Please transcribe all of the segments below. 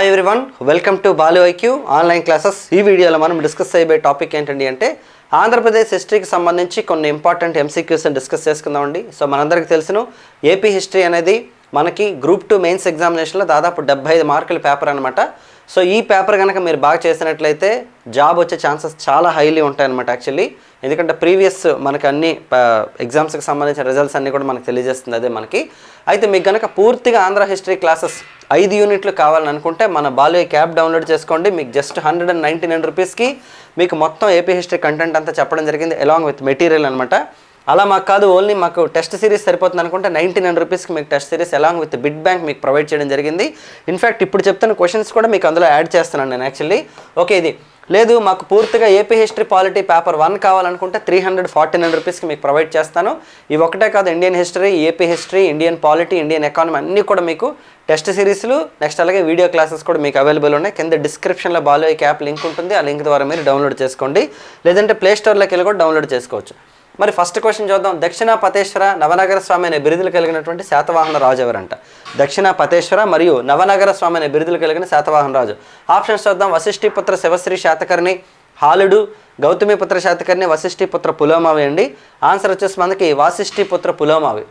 Hi everyone welcome to Balu IQ online classes ఈ వీడియోలో మనం డిస్కస్ చేయబోయే టాపిక్ ఏంటండి అంటే ఆంధ్రప్రదేశ్ హిస్టరీకి సంబంధించి కొన్ని ఇంపార్టెంట్ ఎంసీక్యూస్ని డిస్కస్ చేసుకుందామండి సో మనందరికీ తెలుసును ఏపీ హిస్టరీ అనేది మనకి గ్రూప్ టూ మెయిన్స్ ఎగ్జామినేషన్లో దాదాపు డెబ్బై ఐదు మార్కుల పేపర్ అనమాట సో ఈ పేపర్ కనుక మీరు బాగా చేసినట్లయితే జాబ్ వచ్చే ఛాన్సెస్ చాలా హైలీ ఉంటాయన్నమాట యాక్చువల్లీ. ఎందుకంటే ప్రీవియస్ మనకి అన్ని ఎగ్జామ్స్కి సంబంధించిన రిజల్ట్స్ అన్నీ కూడా మనకు తెలియజేస్తుంది అదే మనకి. అయితే మీకు కనుక పూర్తిగా ఆంధ్ర హిస్టరీ క్లాసెస్ ఐదు యూనిట్లు కావాలని అనుకుంటే మన బాలయ్య క్యాబ్ డౌన్లోడ్ చేసుకోండి. మీకు just hundred and ninety nine రూపీస్కి మీకు మొత్తం ఏపీ హిస్టరీ కంటెంట్ అంతా చెప్పడం జరిగింది అలాంగ్ విత్ మెటీరియల్ అనమాట అలా మాకు కాదు ఓన్లీ మాకు టెస్ట్ సిరీస్ సరిపోతుంది అనుకుంటే నైంటీ నైన్ రూపీస్కి మీకు test series along with bit bank మీకు ప్రొవైడ్ చేయడం జరిగింది. ఇన్ఫ్యాక్ట్ ఇప్పుడు చెప్తున్న క్వశ్చన్స్ కూడా మీకు అందులో యాడ్ చేస్తున్నాను నేను యాక్చువల్లీ ఓకే ఇది. లేదు మాకు పూర్తిగా AP history polity paper one కావాలనుకుంటే త్రీ హండ్రెడ్ ఫార్టీ నైన్ రూపీస్కి మీకు ప్రొవైడ్ చేస్తాను. ఇవి ఒకటే కాదు Indian history AP history Indian polity Indian economy అన్నీ కూడా మీకు టెస్ట్ సిరీస్లు నెక్స్ట్ అలాగే వీడియో క్లాసెస్ కూడా మీకు అవైలబుల్ ఉన్నాయి. కింద డిస్క్రిప్షన్లో బాలో ఈ యాప్ లింక్ ఉంటుంది. ఆ లింక్ ద్వారా మీరు డౌన్లోడ్ చేసుకోండి. లేదంటే ప్లే స్టోర్లోకి వెళ్ళి కూడా డౌన్లోడ్ చేసుకోవచ్చు. మరి ఫస్ట్ క్వశ్చన్ చూద్దాం. దక్షిణ పతేశ్వర నవనగర స్వామి అనే బిరుదులు కలిగినటువంటి శాతవాహన రాజు ఎవరంట? దక్షిణ పతేశ్వర మరియు నవనగర స్వామి అనే బిరుదులు కలిగిన శాతవాహన రాజు. ఆప్షన్స్ చూద్దాం. వశిష్ఠిపుత్ర శివశ్రీ శాతకర్ణి హాలుడు గౌతమిపుత్ర శాతకర్ణి వశిష్ఠిపుత్ర పులోమావి అండి. ఆన్సర్ వచ్చేసి మనకి వాసిష్ఠిపుత్ర పులోమావి.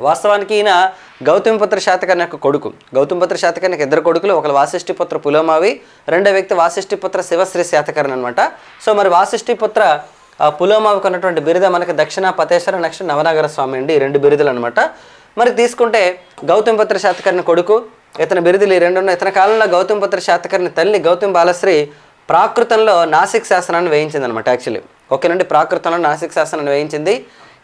వాస్తవానికి ఈయన గౌతమిపుత్ర శాతకర్ణి యొక్క కొడుకు. గౌతమిపుత్ర శాతకర్ణికి ఇద్దరు కొడుకులు ఒకరు వాసిష్ఠిపుత్ర పులోమావి రెండో వ్యక్తి వాసిష్ఠిపుత్ర శివశ్రీ శాతకర్ణి అనమాట సో మరి వాసిష్ఠిపుత్ర పులోమావికి ఉన్నటువంటి బిరుద మనకి దక్షిణ పతేశ్వర నెక్స్ట్ నవనగర స్వామి అండి ఈ రెండు బిరుదులు అనమాట మరి తీసుకుంటే గౌతమిపుత్ర శాతకర్ణి కొడుకు ఇతని బిరుదులు ఈ రెండు ఉన్నాయి. ఇతని కాలంలో గౌతమిపుత్ర శాతకర్ణి తల్లి గౌతమ్ బాలశ్రీ ప్రాకృతంలో నాసిక్ శాసనాన్ని వేయించింది అనమాట యాక్చువల్లీ ఓకేనండి ప్రాకృతంలో నాసిక్ శాసనాన్ని వేయించింది.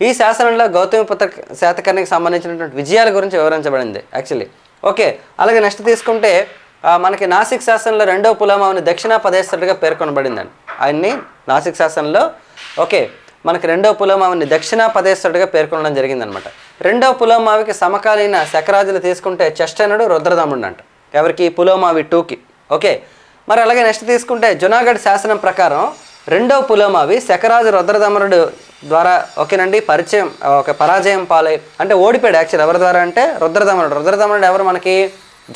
ఈ శాసనంలో గౌతమిపుత్ర శాతకర్ణికి సంబంధించినటువంటి విజయాల గురించి వివరించబడింది యాక్చువల్లీ ఓకే అలాగే నెక్స్ట్ తీసుకుంటే మనకి నాసిక్ శాసనంలో రెండవ పులామావిని దక్షిణ పదేశ్వరుడిగా పేర్కొనబడిందండి. ఆయన్ని నాసిక్ శాసనంలో ఓకే మనకి రెండవ పులోమావిని దక్షిణ పదేశ్వరుడిగా పేర్కొనడం జరిగిందనమాట. రెండవ పులోమావికి సమకాలీన శకరాజులు తీసుకుంటే చెస్టనుడు రుద్రదముడు అంట. ఎవరికి? పులోమావి టూకి. ఓకే మరి అలాగే నెక్స్ట్ తీసుకుంటే జునాగఢ్ శాసనం ప్రకారం రెండవ పులోమావి శకరాజు రుద్రదమరుడు ద్వారా ఓకేనండి పరిచయం ఒక పరాజయం పాలై అంటే ఓడిపోయాడు యాక్చువల్ ఎవరి ద్వారా అంటే రుద్రదమరుడు రుద్రదమరుడు ఎవరు మనకి?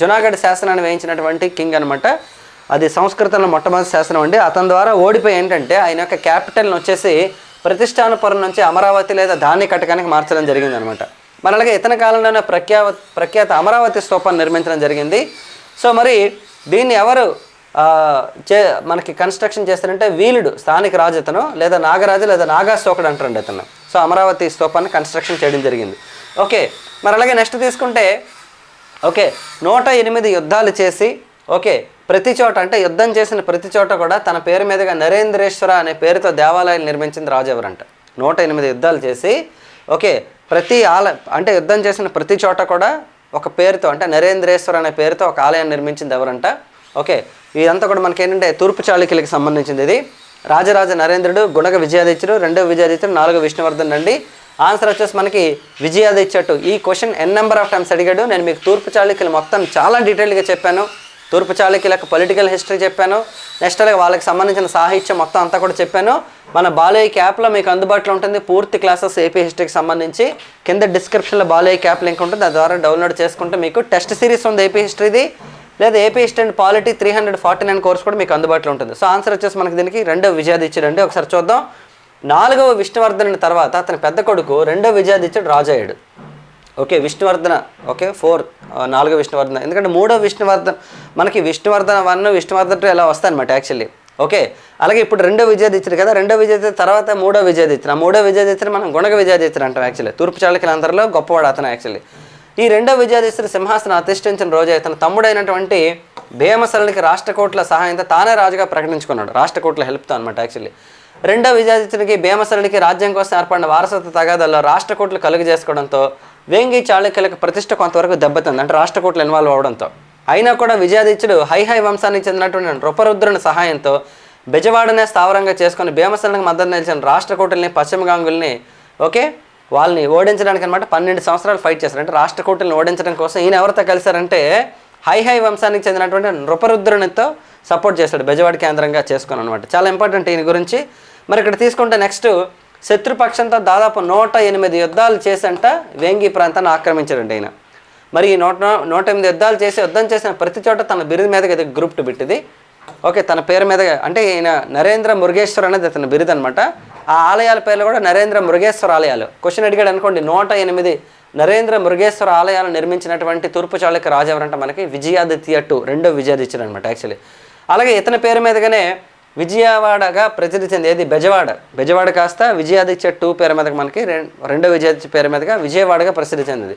జునాగఢ్ శాసనాన్ని వేయించినటువంటి కింగ్ అనమాట అది సంస్కృతంలో మొట్టమొదటి శాసనం అండి. అతని ద్వారా ఓడిపోయి ఏంటంటే ఆయన యొక్క క్యాపిటల్ని వచ్చేసి ప్రతిష్టానపురం నుంచి అమరావతి లేదా ధాన్య కటకానికి మార్చడం జరిగింది అనమాట మరి అలాగే ఇతని కాలంలోనే ప్రఖ్యా ప్రఖ్యాత అమరావతి స్తూపాన్ని నిర్మించడం జరిగింది. సో మరి దీన్ని ఎవరు చే మనకి కన్స్ట్రక్షన్ చేస్తారంటే వీలుడు స్థానిక రాజు ఇతను లేదా నాగరాజు లేదా నాగాశోకుడు అంటారండి ఇతను సో అమరావతి స్తూపాన్ని కన్స్ట్రక్షన్ చేయడం జరిగింది. ఓకే. మరి అలాగే నెక్స్ట్ తీసుకుంటే ఓకే నూట ఎనిమిది యుద్ధాలు చేసి ఓకే ప్రతి చోట అంటే యుద్ధం చేసిన ప్రతి చోట కూడా తన పేరు మీదుగా నరేంద్రేశ్వర అనే పేరుతో దేవాలయాలు నిర్మించింది రాజు ఎవరంట. నూట ఎనిమిది యుద్ధాలు చేసి ఓకే ప్రతి ఆల అంటే యుద్ధం చేసిన ప్రతి చోట కూడా ఒక పేరుతో అంటే నరేంద్రేశ్వర అనే పేరుతో ఒక ఆలయం నిర్మించింది ఎవరంట. ఓకే ఇదంతా కూడా మనకి ఏంటంటే తూర్పు చాళుక్యులకి సంబంధించింది ఇది. రాజరాజ నరేంద్రుడు గుణక విజయాదిత్యుడు రెండవ విజయాదిత్యుడు నాలుగో విష్ణువర్ధన్ అండి ఆన్సర్ వచ్చేసి మనకి విజయాదిత్యటు ఈ question N number of times అడిగాడు. నేను మీకు తూర్పు చాళుక్యులు మొత్తం చాలా డీటెయిల్గా చెప్పాను. తూర్పు చాళుక్యులకు పొలిటికల్ హిస్టరీ చెప్పాను. నెక్స్ట్ అలాగే వాళ్ళకి సంబంధించిన సాహిత్యం మొత్తం అంతా కూడా చెప్పాను. మన బాలయ్య క్యాప్లో మీకు అందుబాటులో ఉంటుంది పూర్తి క్లాసెస్ ఏపీ హిస్టరీకి సంబంధించి. కింద డిస్క్రిప్షన్లో బాలయ్య క్యాప్ లింక్ ఉంటుంది. దాని ద్వారా డౌన్లోడ్ చేసుకుంటే మీకు టెస్ట్ సిరీస్ ఉంది ఏపీ హిస్టరీది లేదా AP history and polity three hundred forty nine course కూడా మీకు అందుబాటులో ఉంటుంది. సో ఆన్సర్ వచ్చేసి మనకి దీనికి రెండో విజయాదిత్యుడు అండి ఒకసారి చూద్దాం. నాలుగవ విష్ణువర్ధనుని తర్వాత అతని పెద్ద కొడుకు రెండో విజయాదిత్యుడు రాజు అయ్యాడు ఓకే విష్ణువర్ధన. ఓకే ఫోర్ నాలుగో విష్ణువర్ధన. ఎందుకంటే మూడో విష్ణువర్ధన మనకి విష్ణువర్ధన వన్ విష్ణువర్ధన టూ ఇలా వస్తాయన్నమాట యాక్చువల్లీ. ఓకే అలాగే ఇప్పుడు రెండో విజయదిత్తుడు కదా రెండో విజయాదిత్యుడు తర్వాత మూడో విజయదిత్తుడు ఆ మూడో విజయదిత్తుడు మనం గుణగ విజయదిత్తుడు అంటాం యాక్చువల్లీ. తూర్పు చాళుక్యులందరిలో గొప్పవాడు అతను యాక్చువల్లీ. ఈ రెండో విజయదిత్తుడు సింహాసనం అధిష్ఠించిన రోజే తన తమ్ముడైనటువంటి భీమసరునికి రాష్ట్రకోట్ల సహాయంతో తానే రాజుగా ప్రకటించుకున్నాడు. రాష్ట్రకోట్ల హెల్ప్తో అనమాట యాక్చువల్లీ. రెండో విజయాదిత్యునికి భీమసరునికి రాజ్యం కోసం ఏర్పడిన వారసత్వ తగాదాల్లో రాష్ట్రకూట్లు కలుగు చేసుకోవడంతో వేంగి చాళుక్యులకు ప్రతిష్ట కొంతవరకు దెబ్బతింది అంటే రాష్ట్రకూట్లు ఇన్వాల్వ్ అవడంతో. అయినా కూడా విజయాదిత్యుడు హై హై వంశానికి చెందినటువంటి నృపరుద్రుని సహాయంతో బెజవాడనే స్థావరంగా చేసుకుని భీమసేనకు మద్దతు నిలిచిన రాష్ట్రకూటుల్ని పశ్చిమ గాంగుల్ని ఓకే వాళ్ళని ఓడించడానికి అనమాట పన్నెండు సంవత్సరాలు ఫైట్ చేశారు. అంటే రాష్ట్రకూటుల్ని ఓడించడం కోసం ఈయన ఎవరితో కలిశారంటే హై హై వంశానికి చెందినటువంటి నృపరుద్రునితో సపోర్ట్ చేశాడు బెజవాడ కేంద్రంగా చేసుకుని అనమాట చాలా ఇంపార్టెంట్ ఈయన గురించి. మరి ఇక్కడ తీసుకుంటే నెక్స్ట్ శత్రుపక్షంతో దాదాపు నూట ఎనిమిది యుద్ధాలు చేసంట వేంగి ప్రాంతాన్ని ఆక్రమించారండి ఆయన మరి ఈ నూట నూట ఎనిమిది యుద్ధాలు చేసి యుద్ధం చేసిన ప్రతి చోట తన బిరుదు మీదగా ఇది గ్రూప్ పెట్టింది. ఓకే తన పేరు మీద అంటే ఈయన నరేంద్ర మురుగేశ్వర్ అనేది అతని బిరుదు అనమాట ఆ ఆలయాల పేర్లు కూడా నరేంద్ర మురుగేశ్వర ఆలయాలు. క్వశ్చన్ అడిగాడు అనుకోండి నూట ఎనిమిది నరేంద్ర మురుగేశ్వర ఆలయాలు నిర్మించినటువంటి తూర్పు చాళుక్య రాజు ఎవరంటే మనకి విజయాదిత్య టూ రెండో విజయాదిత్యుడు అనమాట యాక్చువల్లీ అలాగే ఇతని పేరు మీదగానే విజయవాడగా ప్రసిద్ధి చెంది ఏది? బెజవాడ. బెజవాడ కాస్త విజయాదిత్య టూ పేరు మీదకి మనకి రెండో విజయాదిత్య పేరు మీదగా విజయవాడగా ప్రసిద్ధి చెందింది.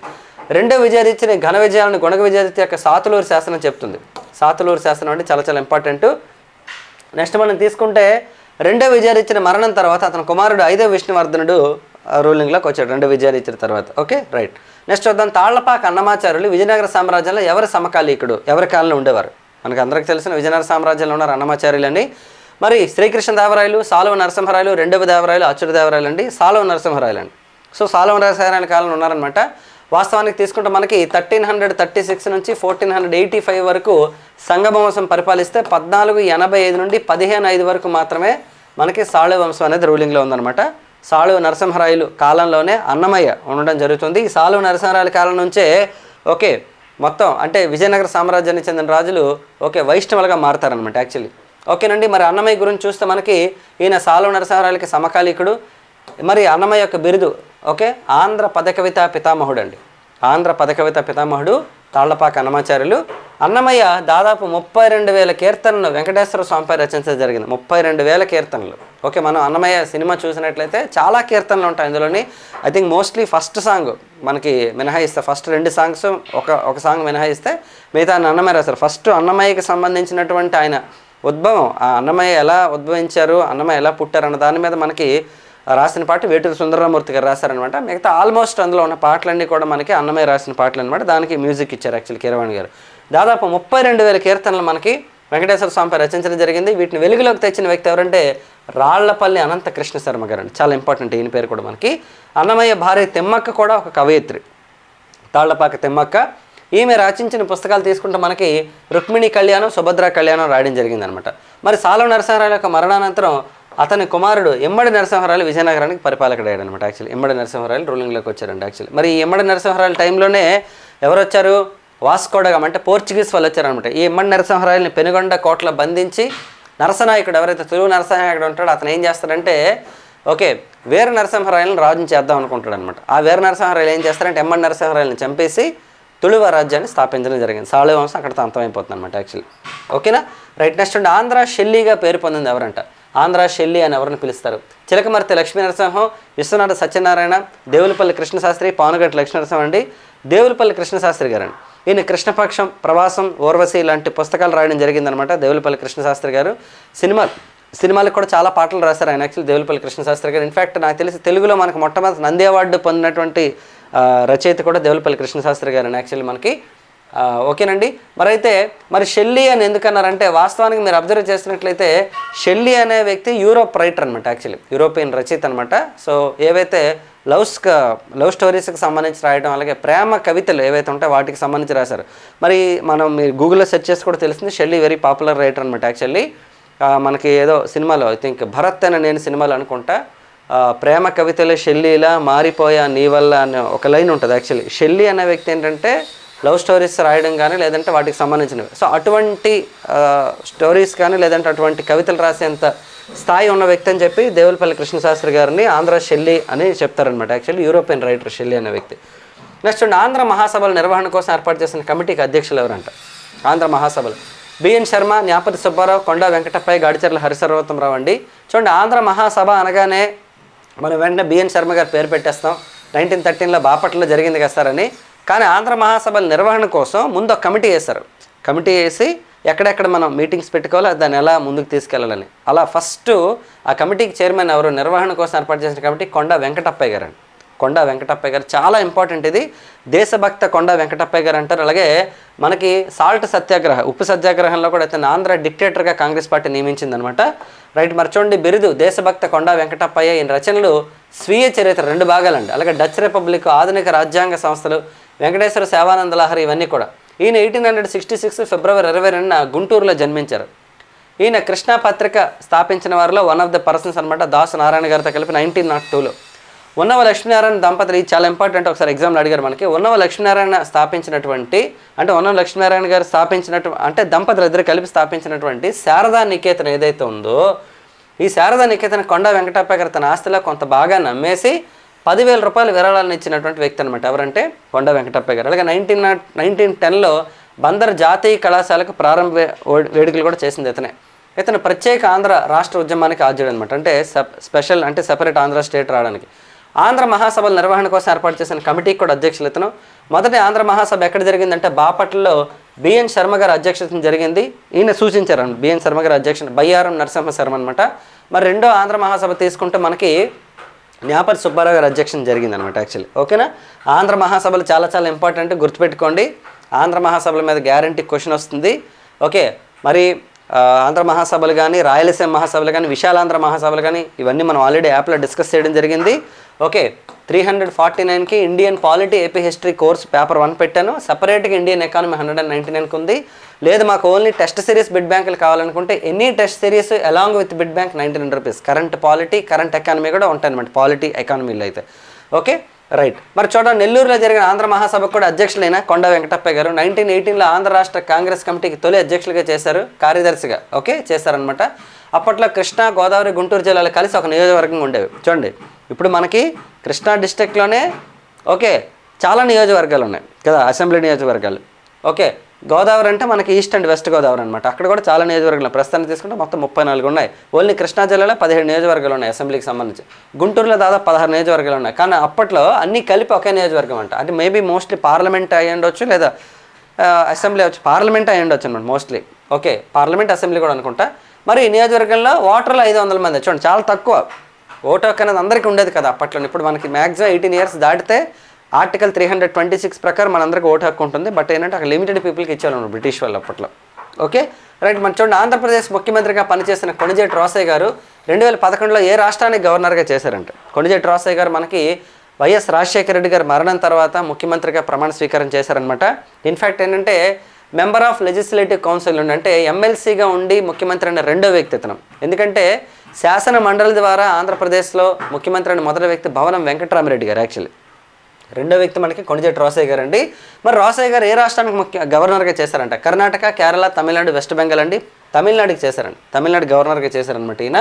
రెండో విజయాదిత్యని ఘన విజయాలను గుణగ విజయాదిత్య యొక్క సాతులూరు శాసనం చెప్తుంది. సాతులూరు శాసనం అంటే చాలా చాలా ఇంపార్టెంట్ నెక్స్ట్ మనం తీసుకుంటే రెండో విజయాదిత్యుని మరణం తర్వాత అతని కుమారుడు ఐదో విష్ణువర్ధనుడు రూలింగ్లోకి వచ్చాడు రెండో విజయాదిత్యుల తర్వాత. ఓకే రైట్ నెక్స్ట్ వద్దాం తాళ్ళపాక అన్నమాచార్యులు విజయనగర సామ్రాజ్యంలో ఎవరి సమకాలీకుడు? ఎవరి కాలంలో ఉండేవారు? మనకు అందరికి తెలిసిన విజయనగర సామ్రాజ్యంలో ఉన్నారు అన్నమాచార్యులని మరి శ్రీకృష్ణ దేవరాయలు సాలవ నరసింహరాయలు రెండవ దేవరాయలు అచ్యుత దేవరాయలు అండి. సాలవ నరసింహరాయలు అండి. సో సాలవ నరసింహరాయల కాలంలో ఉన్నారనమాట వాస్తవానికి తీసుకుంటే మనకి థర్టీన్ హండ్రెడ్ థర్టీ సిక్స్ నుంచి ఫోర్టీన్ హండ్రెడ్ ఎయిటీ ఫైవ్ వరకు సంగమవంశం పరిపాలిస్తే పద్నాలుగు ఎనభై ఐదు నుండి పదిహేను ఐదు వరకు మాత్రమే మనకి సాళు వంశం అనేది రూలింగ్లో ఉందన్నమాట. సాళువ నరసింహరాయలు కాలంలోనే అన్నమయ్య ఉండడం జరుగుతుంది. ఈ సాళువ నరసింహరాయల కాలం నుంచే ఓకే మొత్తం అంటే విజయనగర సామ్రాజ్యానికి చెందిన రాజులు ఓకే వైష్ణవులుగా మారతారనమాట యాక్చువల్లీ ఓకేనండి మరి అన్నమయ్య గురించి చూస్తే మనకి ఈయన సాలు నరసారాలకి సమకాలీకుడు. మరి అన్నమయ్య యొక్క బిరుదు ఓకే ఆంధ్ర పదకవిత పితామహుడు అండి ఆంధ్ర పదకవిత పితామహుడు తాళ్ళపాక అన్నమాచార్యులు. అన్నమయ్య దాదాపు ముప్పై రెండు వేల కీర్తనలు వెంకటేశ్వర స్వామిపై రచించడం జరిగింది. ముప్పై రెండు వేల కీర్తనలు. ఓకే మనం అన్నమయ్య సినిమా చూసినట్లయితే చాలా కీర్తనలు ఉంటాయి అందులోని I think mostly first song మనకి మినహాయిస్తే ఫస్ట్ రెండు సాంగ్స్ ఒక ఒక సాంగ్ మినహాయిస్తే మిగతా అన్నమయ్య రాశారు. ఫస్ట్ అన్నమయ్యకి సంబంధించినటువంటి ఆయన ఉద్భవం. ఆ అన్నమయ్య ఎలా ఉద్భవించారు? అన్నమయ్య ఎలా పుట్టారు అన్న దాని మీద మనకి రాసిన పాట వేటూరు సుందరరామూర్తి గారు రాశారనమాట మిగతా ఆల్మోస్ట్ అందులో ఉన్న పాటలన్నీ కూడా మనకి అన్నమయ్య రాసిన పాటలు అనమాట దానికి మ్యూజిక్ ఇచ్చారు యాక్చువల్ కీరవాణి గారు. దాదాపు ముప్పై రెండు వేల కీర్తనలు మనకి వెంకటేశ్వర స్వామిపై రచించడం జరిగింది. వీటిని వెలుగులోకి తెచ్చిన వ్యక్తి ఎవరంటే రాళ్ళపల్లి అనంత కృష్ణ శర్మ గారు అండి. చాలా ఇంపార్టెంట్ ఈయన పేరు కూడా మనకి. అన్నమయ్య భార్య తిమ్మక్క కూడా ఒక కవయిత్రి. తాళ్ళపాక తిమ్మక్క ఈమె రచించిన పుస్తకాలు తీసుకుంటే మనకి రుక్మిణి కళ్యాణం సుభద్ర కళ్యాణం రాయడం జరిగిందనమాట. మరి సాలవ నరసింహరాయల యొక్క మరణానంతరం అతని కుమారుడు ఎమ్మడి నరసింహరాయలు విజయనగరానికి పరిపాలకుడయ్యాడు అనమాట యాక్చువల్లీ ఎమ్మడి నరసింహరాయలు రూలింగ్లోకి వచ్చారండి యాక్చువల్లీ మరి ఈ ఎమ్మడి నరసింహరాయల టైంలోనే ఎవరు వచ్చారు వాస్కోడగం అంటే పోర్చుగీస్ వాళ్ళు వచ్చారనమాట. ఈ ఎమ్మడి నరసింహరాయల్ని పెనుగొండ కోట్ల బంధించి నరసనాయకుడు ఎవరైతే తెలుగు నరసనాయకుడు ఉంటాడో అతను ఏం చేస్తాడంటే ఓకే వీర నరసింహరాయలను రాజుని చేద్దాం అనుకుంటాడు అనమాట ఆ వీర నరసింహరాయలు ఏం చేస్తారంటే ఎమ్మడి నరసింహరాయలను చంపేసి తుళువ రాజ్యాన్ని స్థాపించడం జరిగింది. సాళు వంశం అక్కడితో అంతమైపోతుంది అనమాట యాక్చువల్లీ ఓకేనా? రైట్ నెక్స్ట్ ఉండి ఆంధ్ర షెల్లీగా పేరు పొందింది ఎవరంట? ఆంధ్ర షెల్లి అని ఎవరిని పిలుస్తారు? చిలకమర్తి లక్ష్మీ నరసింహం విశ్వనాథ సత్యనారాయణ దేవులపల్లి కృష్ణశాస్త్రి పానుగట్టి లక్ష్మీ నరసింహం అండి. దేవులపల్లి కృష్ణశాస్త్రి గారు అండి ఈయన కృష్ణపక్షం ప్రవాసం ఓర్వశి లాంటి పుస్తకాలు రాయడం జరిగిందనమాట దేవులపల్లి కృష్ణశాస్త్రి గారు. సినిమా సినిమాలకు కూడా చాలా పాటలు రాశారు ఆయన యాక్చువల్లీ దేవులపల్లి కృష్ణశాస్త్రి గారు. ఇన్ఫ్యాక్ట్ నాకు తెలిసి తెలుగులో మనకు మొట్టమొదటి నంది అవార్డు పొందినటువంటి రచయిత కూడా దేవులపల్లి కృష్ణశాస్త్రి గారు యాక్చువల్లీ మనకి ఓకేనండి. మరి అయితే మరి షెల్లీ అని ఎందుకన్నారంటే వాస్తవానికి మీరు అబ్జర్వ్ చేసినట్లయితే షెల్లీ అనే వ్యక్తి యూరోప్ రైటర్ అనమాట యాక్చువల్లీ యూరోపియన్ రచయిత అనమాట సో ఏవైతే లవ్స్ లవ్ స్టోరీస్కి సంబంధించి రాయడం అలాగే ప్రేమ కవితలు ఏవైతే ఉంటాయో వాటికి సంబంధించి రాశారు. మరి మనం మీరు గూగుల్లో సెర్చ్ చేసి కూడా తెలిసింది షెల్లీ వెరీ పాపులర్ రైటర్ అనమాట యాక్చువల్లీ మనకి ఏదో సినిమాలో ఐ థింక్ భరత్ అనే నేను సినిమాలో అనుకుంటా. ప్రేమ కవితలు షెల్లీలా మారిపోయా నీ వల్ల అనే ఒక లైన్ ఉంటుంది యాక్చువల్లీ షెల్లీ అనే వ్యక్తి ఏంటంటే లవ్ స్టోరీస్ రాయడం కానీ లేదంటే వాటికి సంబంధించినవి. సో అటువంటి స్టోరీస్ కానీ లేదంటే అటువంటి కవితలు రాసేంత స్థాయి ఉన్న వ్యక్తి అని చెప్పి దేవులపల్లి కృష్ణశాస్త్రి గారిని ఆంధ్ర షెల్లి అని చెప్తారనమాట యాక్చువల్లీ యూరోపియన్ రైటర్ షెల్లి అనే వ్యక్తి. నెక్స్ట్ ఉండి ఆంధ్ర మహాసభల నిర్వహణ కోసం ఏర్పాటు చేసిన కమిటీకి అధ్యక్షులు ఎవరంట? ఆంధ్ర మహాసభలు. బిఎన్ శర్మ న్యాపతి సుబ్బారావు కొండా వెంకటప్పయ్య గాడిచర్ల హరిసర్వతం అండి. చూడండి ఆంధ్ర మహాసభ అనగానే మనం వెంటనే బిఎన్ శర్మ గారు పేరు పెట్టేస్తాం. నైన్టీన్ థర్టీన్లో బాపట్లలో జరిగింది కదా సార్ అని. కానీ ఆంధ్ర మహాసభల నిర్వహణ కోసం ముందు ఒక కమిటీ వేశారు. కమిటీ వేసి ఎక్కడెక్కడ మనం మీటింగ్స్ పెట్టుకోవాలో దాన్ని ఎలా ముందుకు తీసుకెళ్ళాలని. అలా ఫస్ట్ ఆ కమిటీకి చైర్మన్ ఎవరు నిర్వహణ కోసం ఏర్పాటు చేసిన కమిటీ కొండ వెంకటప్పయ్య గారు అండి కొండ వెంకటప్పయ్య గారు. చాలా ఇంపార్టెంట్ ఇది. దేశభక్త కొండ వెంకటప్పయ్య గారు అంటారు. అలాగే మనకి సాల్ట్ సత్యాగ్రహ ఉప్పు సత్యాగ్రహంలో కూడా అయితే ఆంధ్ర డిక్టేటర్గా కాంగ్రెస్ పార్టీ నియమించిందనమాట రైట్ మరచోండి బిరుదు దేశభక్త కొండ వెంకటప్పయ్య ఈయన రచనలు స్వీయ చరిత్ర రెండు భాగాలండి. అలాగే డచ్ రిపబ్లిక్ ఆధునిక రాజ్యాంగ సంస్థలు వెంకటేశ్వర సేవానంద లహరి ఇవన్నీ కూడా. ఈయన eighteen hundred sixty six February ఇరవై రెండున గుంటూరులో జన్మించారు. ఈయన కృష్ణా పత్రిక స్థాపించిన వారిలో వన్ ఆఫ్ ద పర్సన్స్ అనమాట దాసు నారాయణ గారితో కలిపి నైన్టీన్ నాట్ టూలో ఉన్నవ లక్ష్మీనారాయణ దంపతులు చాలా ఇంపార్టెంట్ ఒకసారి ఎగ్జామ్లో అడిగారు మనకి. ఉన్నవ లక్ష్మీనారాయణ స్థాపించినటువంటి అంటే ఉన్నవ లక్ష్మీనారాయణ గారు స్థాపించినట్టు అంటే దంపతులు ఇద్దరు కలిపి స్థాపించినటువంటి శారదా నికేతన్ ఏదైతే ఉందో ఈ శారదా నికేతన్ కొండ వెంకటప్ప గారు తన ఆస్తిలో కొంత బాగా నమ్మేసి పదివేల రూపాయలు విరాళాలను ఇచ్చినటువంటి వ్యక్తి అనమాట ఎవరంటే కొండ వెంకటప్ప గారు. అలాగే నైన్టీన్ నైన్టీన్ టెన్లో బందర్ జాతీయ కళాశాలకు ప్రారంభ వేడుకలు కూడా చేసింది ఇతనే. ఇతను ప్రత్యేక ఆంధ్ర రాష్ట్ర ఉద్యమానికి ఆద్యుడు అనమాట అంటే సప్ స్పెషల్ అంటే సెపరేట్ ఆంధ్ర స్టేట్ రావడానికి. ఆంధ్ర మహాసభల నిర్వహణ కోసం ఏర్పాటు చేసిన కమిటీకి కూడా అధ్యక్షులు ఇతను. మొదటి ఆంధ్ర మహాసభ ఎక్కడ జరిగిందంటే బాపట్లలో బిఎన్ శర్మ గారి అధ్యక్షతన జరిగింది. ఈయన సూచించారు బిఎన్ శర్మ గారి అధ్యక్షత బయ్యారం నరసింహ శర్మ అనమాట మరి రెండో ఆంధ్ర మహాసభ తీసుకుంటే మనకి న్యాపతి సుబ్బారావు గారి అధ్యక్షం జరిగింది అనమాట యాక్చువల్లీ ఓకేనా? ఆంధ్ర మహాసభలు చాలా చాలా ఇంపార్టెంట్ గుర్తుపెట్టుకోండి. ఆంధ్ర మహాసభల మీద గ్యారంటీ క్వశ్చన్ వస్తుంది. ఓకే మరి ఆంధ్ర మహాసభలు కానీ రాయలసీమ మహాసభలు కానీ విశాలాంధ్ర మహాసభలు కానీ ఇవన్నీ మనం ఆల్రెడీ యాప్లో డిస్కస్ చేయడం జరిగింది. ఓకే త్రీ హండ్రెడ్ ఫార్టీ నైన్కి Indian polity AP history course paper one పెట్టాను. సపరేట్గా Indian economy hundred and ninety నైన్కి ఉంది లేదు మాకు ఓన్లీ టెస్ట్ సిరీస్ బిడ్ బ్యాంకులు కావాలనుకుంటే any test series along with bit bank ninety nine rupees current polity current economy కూడా ఉంటాయన్నమాట పాలిటీ ఎకానమీలో అయితే. ఓకే రైట్ మరి చూడండి నెల్లూరులో జరిగిన ఆంధ్ర మహాసభకు కూడా అధ్యక్షులైన కొండ వెంకటప్ప గారు నైన్టీన్ ఎయిటీన్లో ఆంధ్ర రాష్ట్ర కాంగ్రెస్ కమిటీకి తొలి అధ్యక్షులుగా చేశారు కార్యదర్శిగా. ఓకే చేశారనమాట అప్పట్లో కృష్ణా గోదావరి గుంటూరు జిల్లాలు కలిసి ఒక నియోజకవర్గంగా ఉండేవి. చూడండి ఇప్పుడు మనకి కృష్ణా డిస్ట్రిక్ట్లోనే ఓకే చాలా నియోజకవర్గాలు ఉన్నాయి కదా అసెంబ్లీ నియోజకవర్గాలు. ఓకే గోదావరి అంటే మనకి ఈస్ట్ అండ్ వెస్ట్ గోదావరి అనమాట అక్కడ కూడా చాలా నియోజకవర్గాలు ప్రస్తుతానికి తీసుకుంటే మొత్తం ముప్పై నాలుగు ఉన్నాయి. ఓన్లీ కృష్ణా జిల్లాలో పదిహేడు నియోజకవర్గాలు ఉన్నాయి అసెంబ్లీకి సంబంధించి. గుంటూరులో దాదాపు పదహారు నియోజకవర్గాలు ఉన్నాయి. కానీ అప్పట్లో అన్నీ కలిపి ఒకే నియోజకవర్గం అంట. అంటే మేబీ మోస్ట్లీ పార్లమెంట్ అయ్యి ఉండొచ్చు లేదా అసెంబ్లీ వచ్చి పార్లమెంట్ అయ్యి ఉండొచ్చు అనమాట మోస్ట్లీ ఓకే పార్లమెంట్ అసెంబ్లీ కూడా అనుకుంటా. మరి ఈ నియోజకవర్గంలో ఓటర్లు ఐదు వందల మంది చూడండి చాలా తక్కువ. ఓటు హక్కు అనేది అందరికీ ఉండేది కదా అప్పట్లో. ఇప్పుడు మనకి మ్యాక్సిమం ఎయిటీన్ ఇయర్స్ దాటితే article three hundred twenty six ప్రకారం మనందరికీ ఓటు హక్కు ఉంటుంది. బట్ ఏంటంటే అక్కడ లిమిటెడ్ పీపుల్కి ఇచ్చేవాళ్ళు బ్రిటిష్ వాళ్ళు అప్పట్లో. ఓకే? రైట్ మన చూడండి ఆంధ్రప్రదేశ్ ముఖ్యమంత్రిగా పనిచేసిన కొణిజేటి రాసయ్య గారు రెండు వేల పదకొండులో ఏ రాష్ట్రానికి గవర్నర్గా చేశారంటే? కొణిజేటి రాసయ్య గారు మనకి వైఎస్ రాజశేఖర రెడ్డి గారు మరణం తర్వాత ముఖ్యమంత్రిగా ప్రమాణ స్వీకారం చేశారనమాట ఇన్ఫ్యాక్ట్ ఏంటంటే మెంబర్ ఆఫ్ లెజిస్లేటివ్ కౌన్సిల్ ఉండి అంటే ఎమ్మెల్సీగా ఉండి ముఖ్యమంత్రి అయిన రెండో వ్యక్తి ఇతను. ఎందుకంటే శాసన మండలి ద్వారా ఆంధ్రప్రదేశ్లో ముఖ్యమంత్రి అని మొదటి వ్యక్తి భవనం వెంకటరామరెడ్డి గారు యాక్చువల్లీ రెండో వ్యక్తి మనకి కొణిజేటి రాసయ్య గారు అండి. మరి రాసయ్య గారు ఏ రాష్ట్రానికి ముఖ్య గవర్నర్గా చేశారంట? కర్ణాటక కేరళ తమిళనాడు వెస్ట్ బెంగాల్ అండి. తమిళనాడుకి చేశారండి తమిళనాడు గవర్నర్గా చేశారనమాట ఈయన.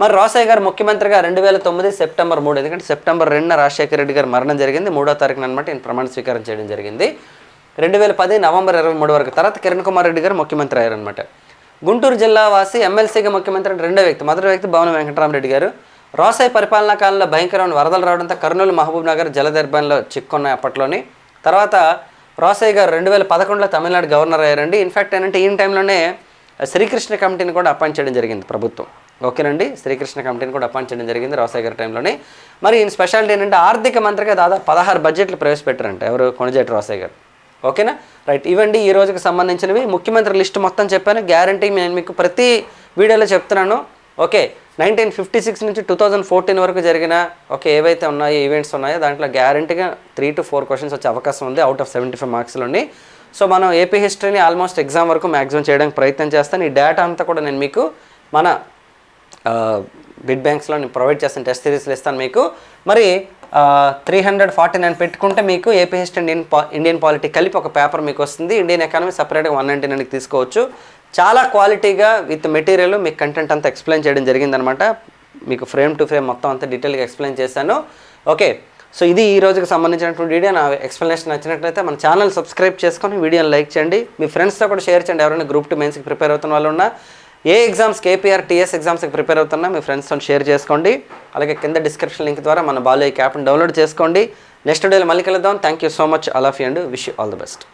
మరి రాసయ్య గారు ముఖ్యమంత్రిగా రెండు వేల తొమ్మిది సెప్టెంబర్ మూడు ఎందుకంటే సెప్టెంబర్ రెండున రాజశేఖర రెడ్డి గారు మరణం జరిగింది. మూడో తారీఖున అనమాట ఈయన ప్రమాణ స్వీకారం చేయడం జరిగింది. రెండు వేల పది నవంబర్ ఇరవై మూడు వరకు తర్వాత కిరణ్ కుమార్ రెడ్డి గారు ముఖ్యమంత్రి అయ్యారనమాట గుంటూరు జిల్లా వాసి ఎమ్మెల్సీగా ముఖ్యమంత్రి రెండో వ్యక్తి. మొదటి వ్యక్తి భవన వెంకటరామరెడ్డి గారు. రోసాయి పరిపాలనా కాలంలో భయంకరమైన వరదలు రావడంతో కర్నూలు మహబూబ్ నగర్ జలదర్భంలో చిక్కున్నాయి అప్పట్లోని. తర్వాత రోసయ్య గారు రెండు వేల పదకొండులో తమిళనాడు గవర్నర్ అయ్యారండి. ఇన్ఫ్యాక్ట్ ఏంటంటే ఈయన టైంలోనే శ్రీకృష్ణ కమిటీని కూడా అపాయింట్ చేయడం జరిగింది ప్రభుత్వం. ఓకేనండి? శ్రీకృష్ణ కమిటీని కూడా అపాయింట్ చేయడం జరిగింది రోసయ్య గారి టైంలోనే. మరి ఈయన స్పెషాలిటీ ఏంటంటే ఆర్థిక మంత్రిగా దాదాపు పదహారు బడ్జెట్లు ప్రవేశపెట్టారంట. ఎవరు? కొనజేటి రోసయ్య గారు. ఓకేనా? రైట్ ఇవండి ఈ రోజుకి సంబంధించినవి. ముఖ్యమంత్రి లిస్ట్ మొత్తం చెప్పాను. గ్యారంటీ నేను మీకు ప్రతి వీడియోలో చెప్తున్నాను. ఓకే నైన్టీన్ ఫిఫ్టీ సిక్స్ నుంచి టూ థౌజండ్ ఫోర్టీన్ వరకు జరిగిన ఓకే ఏవైతే ఉన్నాయో ఈవెంట్స్ ఉన్నాయో దాంట్లో గ్యారంటీగా త్రీ టు ఫోర్ క్వశ్చన్స్ వచ్చే అవకాశం ఉంది. అవుట్ ఆఫ్ సెవెంటీ ఫైవ్ మార్క్స్లోని సో మనం ఏపీ హిస్టరీని ఆల్మోస్ట్ ఎగ్జామ్ వరకు మ్యాక్సిమం చేయడానికి ప్రయత్నం చేస్తాను. ఈ డేటా అంతా కూడా నేను మీకు మన బిడ్ బ్యాంక్స్లో నేను ప్రొవైడ్ చేస్తాను టెస్ట్ సిరీస్లు ఇస్తాను మీకు. మరి త్రీ హండ్రెడ్ ఫార్టీ నైన్ పెట్టుకుంటే మీకు ఏపీ హిస్టరీ ఇండియన్ పా ఇండియన్ పాలిటీ కలిపి ఒక పేపర్ మీకు వస్తుంది. ఇండియన్ ఎకానమీ సపరేట్గా వన్ నైంటీ నైన్కి తీసుకోవచ్చు. చాలా క్వాలిటీగా విత్ మెటీరియల్ మీకు కంటెంట్ అంతా ఎక్స్ప్లెయిన్ చేయడం జరిగిందనమాట. మీకు ఫ్రేమ్ టు ఫ్రేమ్ మొత్తం అంతా డీటెయిల్గా ఎక్స్ప్లెయిన్ చేశాను. ఓకే సో ఇది ఈ రోజుకి సంబంధించినటువంటి వీడియో నా ఎక్స్ప్లెనేషన్ నచ్చినట్లయితే మన ఛానల్ సబ్స్క్రైబ్ చేసుకొని వీడియోని లైక్ చేయండి. మీ ఫ్రెండ్స్తో కూడా షేర్ చేయండి. ఎవరైనా గ్రూప్ టు మెయిన్స్కి ప్రిపేర్ అవుతున్న వాళ్ళు ఉన్నా ఏ ఎగ్జామ్స్ కేపీఆర్ టీఎస్ ఎగ్జామ్స్కి ప్రిపేర్ అవుతున్నా మీ ఫ్రెండ్స్తో షేర్ చేసుకోండి. అలాగే కింద డిస్క్రిప్షన్ లింక్ ద్వారా మన బాలయ్య యాప్ని డౌన్లోడ్ చేసుకోండి. నెక్స్ట్ డేలో మళ్ళీ కలుద్దాం. Thank you so much all and wish all the best